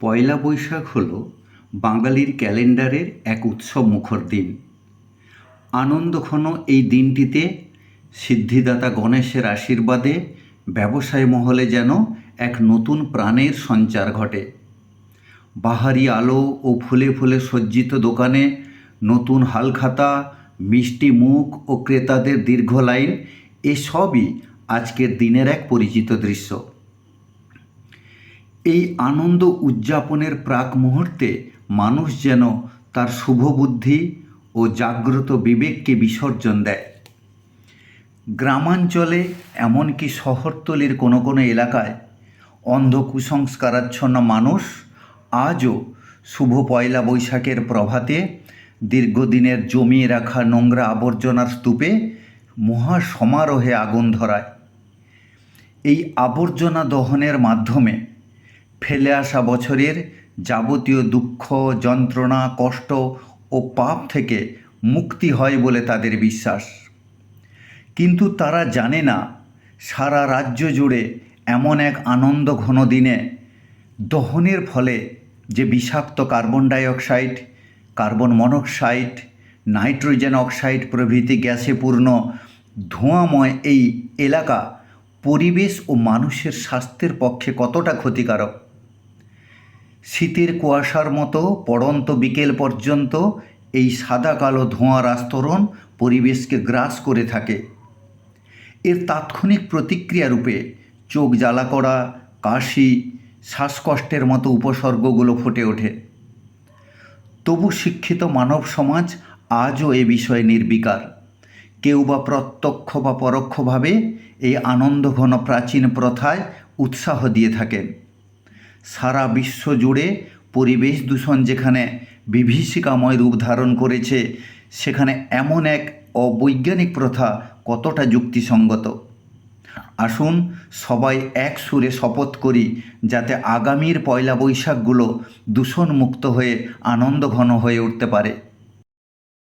পয়লা বৈশাখ হল বাঙালির ক্যালেন্ডারের এক উৎসব মুখর দিন। আনন্দঘন এই দিনটিতে সিদ্ধিদাতা গণেশের আশীর্বাদে ব্যবসায় মহলে যেন এক নতুন প্রাণের সঞ্চার ঘটে। বাহারি আলো ও ফুলে ফুলে সজ্জিত দোকানে নতুন হালখাতা, মিষ্টি মুখ ও ক্রেতাদের দীর্ঘ লাইন, এসবই আজকের দিনের এক পরিচিত দৃশ্য। এই আনন্দ উদযাপনের প্রাক মুহূর্তে মানুষ যেন তার শুভ বুদ্ধি ও জাগ্রত বিবেককে বিসর্জন দেয়। গ্রামাঞ্চলে এমনকি শহরতলির কোনো কোনো এলাকায় অন্ধ কুসংস্কারাচ্ছন্ন মানুষ আজও শুভ পয়লা বৈশাখের প্রভাতে দীর্ঘদিনের জমিয়ে রাখা নোংরা আবর্জনার স্তূপে মহা সমারোহে আগুন ধরায়। এই আবর্জনা দহনের মাধ্যমে ফেলে আসা বছরের যাবতীয় দুঃখ, যন্ত্রণা, কষ্ট ও পাপ থেকে মুক্তি হয় বলে তাদের বিশ্বাস। কিন্তু তারা জানে না, সারা রাজ্য জুড়ে এমন এক আনন্দ ঘন দিনে দহনের ফলে যে বিষাক্ত carbon dioxide, carbon monoxide, nitrogen oxide প্রভৃতি গ্যাসে পূর্ণ ধোঁয়াময় এই এলাকা পরিবেশ ও মানুষের স্বাস্থ্যের পক্ষে কতটা ক্ষতিকারক? শীতের কুয়াশার মতো পড়ন্ত বিকেল পর্যন্ত এই সাদা কালো ধোঁয়ার আস্তরণ পরিবেশকে গ্রাস করে থাকে। এর তাৎক্ষণিক প্রতিক্রিয়া রূপে চোখ জ্বালা করা, কাশি, শ্বাসকষ্টের মতো উপসর্গগুলো ফুটে ওঠে। তবু শিক্ষিত মানব সমাজ আজও এ বিষয়ে নির্বিকার। কেউ বা প্রত্যক্ষ বা পরোক্ষভাবে এই আনন্দঘন প্রাচীন প্রথায় উৎসাহ দিয়ে থাকেন। সারা বিশ্ব জুড়ে পরিবেশ দূষণ যেখানে বিভীষিকাময় রূপ ধারণ করেছে, সেখানে এমন এক অবৈজ্ঞানিক প্রথা কতটা যুক্তিসঙ্গত? আসুন সবাই এক সুরে শপথ করি যাতে আগামীর পয়লা বৈশাখগুলো দূষণমুক্ত হয়ে আনন্দঘন হয়ে উঠতে পারে।